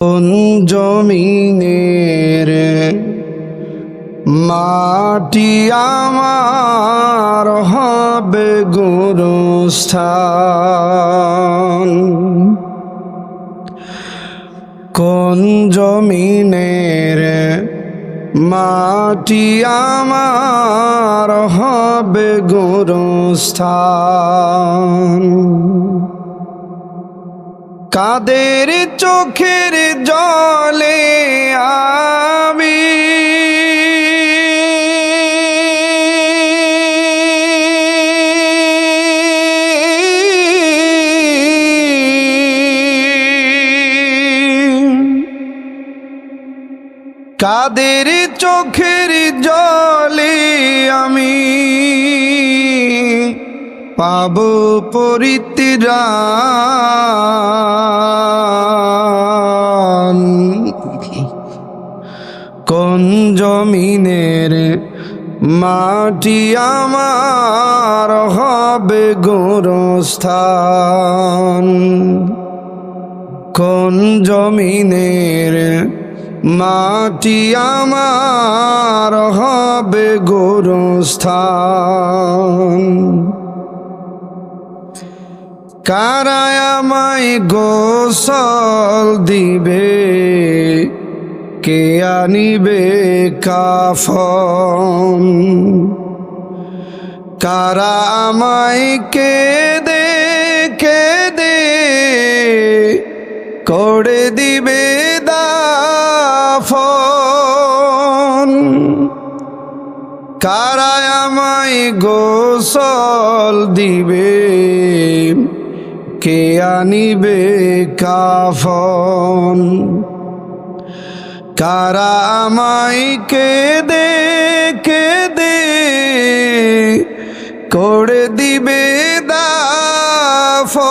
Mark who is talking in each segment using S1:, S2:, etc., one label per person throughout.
S1: কোন জমিনের মাটি আমার হবে গুরুস্থান। কোন জমিনের মাটি আমার হবে গুরুস্থান? কাদের চোখের জলে আমি? কাদের চোখের জলে আমি? পাব পরিত্রাণ কোন জমিনের মাটি আমার হবে গোরস্থান? কোন জমিনের মাটি আমার হবে গোরস্থান? কারায় আমায় গোসল দিবে? কে আনিবে কাফন? কারা কে দে কে দে করে দিবে দাফন? কারায় আমায় গোসল দিবে? কে আনিবে কাফন? কারা আমায় কে দে কে দে করে দিবে দাফন?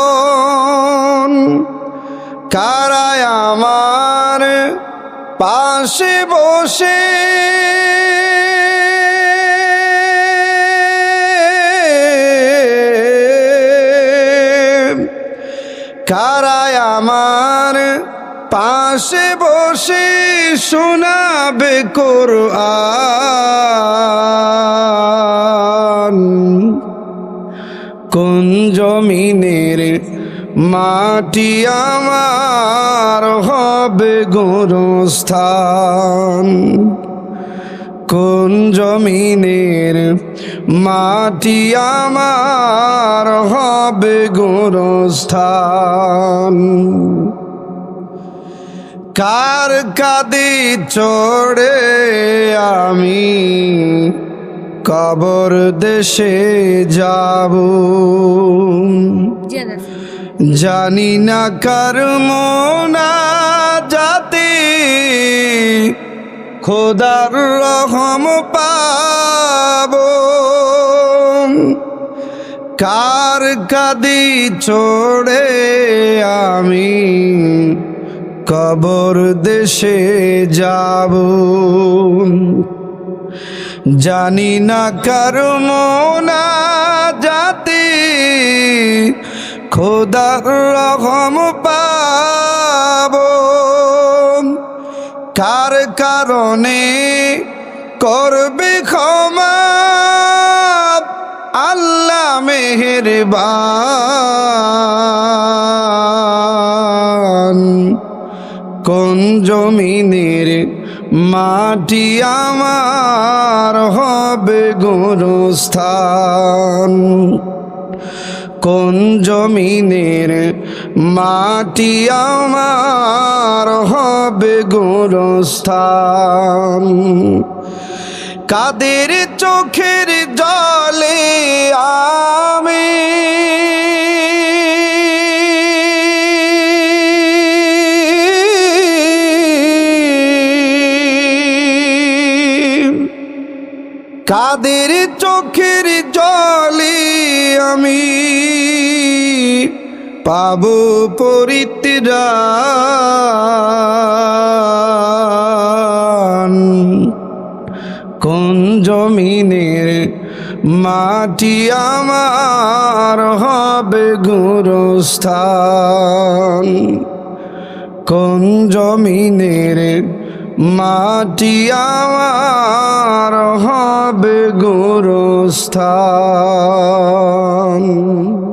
S1: কারায় আমার পাশে বসে কারায় আমার পাশে বসে শোনাবে কোরআন। কোন জমিনের মাটি আমার হবে গোরস্থান? কোন জমিনের মাটি আমার হবে গোরস্থান? কার কাদি চড়ে আমি কবর দেশে যাব? জানি না কার মোনা খোদার রহম পাব। কার কাদি ছোড়ে আমি? কবর দেশে যাব। জানি না কার মোনা যাতে খোদার রহম পাব। কার কারণে করবে ক্ষমা। আল্লাহ মেহেরবান। কোন জমিনের মাটি আমার হবে গোরস্থান? কোন জমিনের মাটি আমার হবে গোরস্থান। কাদের চোখের জলে আমি? কাদের চোখের জলে আমি? পাব পরিত্রাণ কোন জমিনের মাটি আমার হবে গুরুস্থান? কোন জমিনের মাটি আমার হবে গুরুস্থান?